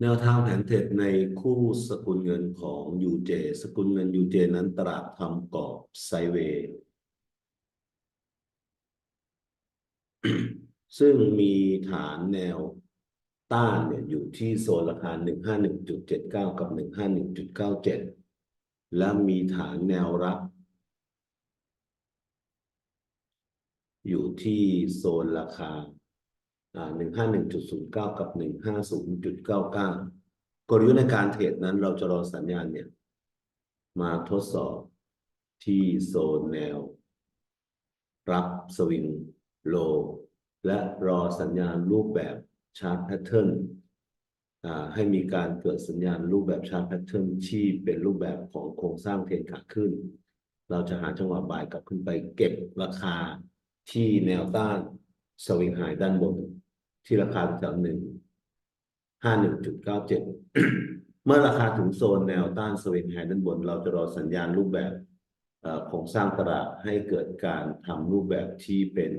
แนวทางแผนเทรดในคู่สกุลเงินของ UJ สกุลเงิน UJ นั้นตลาดทำกรอบไซเวย์ซึ่งมีฐานแนวต้านเนี่ยอยู่ที่โซนราคา 151.79 กับ 151.97 และมีฐานแนวรับ อยู่ที่โซนราคาอ่า หนึ่งห้าหนึ่งจุดศูนย์เก้ากับหนึ่งห้าศูนย์จุดเก้าเก้ากลยุทธ์ในการเทรดนั้นเราจะรอสัญญาณเนี่ย มาทดสอบที่โซนแนว รับสวิงโล และรอสัญญาณรูปแบบชาร์ตแพทเทิร์นอ่าให้มีการเกิดสัญญาณรูปแบบชาร์ตแพทเทิร์นที่เป็นรูปแบบของโครงสร้างเทรนขาขึ้น เราจะหาจังหวะบ่ายกลับขึ้นไปเก็บราคาที่แนวต้านสวิงไฮด้านบน ที่ราคาแถวหนึ่งห้าหนึ่งจุดเก้าเจ็ดเมื่อราคาถึงโซนแนวต้านสวิงไฮด้านบน เราจะรอสัญญาณรูปแบบโครงสร้างตลาดให้เกิดการทำรูปแบบที่เป็น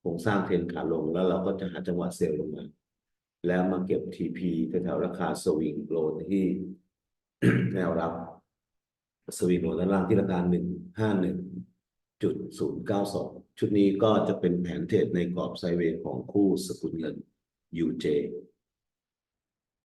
โครงสร้างเทรนขาลง แล้วเราก็จะหาจังหวะเซลล์ลงมา แล้วมาเก็บ TP แถวราคาสวิงโลที่แนวรับสวิงโลด้านล่างที่ราคาหนึ่งห้าหนึ่ง จุดศูนย์เก้าสองชุดนี้ก็จะเป็นแผนเทรดในกรอบไซเวย์ของคู่สกุลเงิน UJ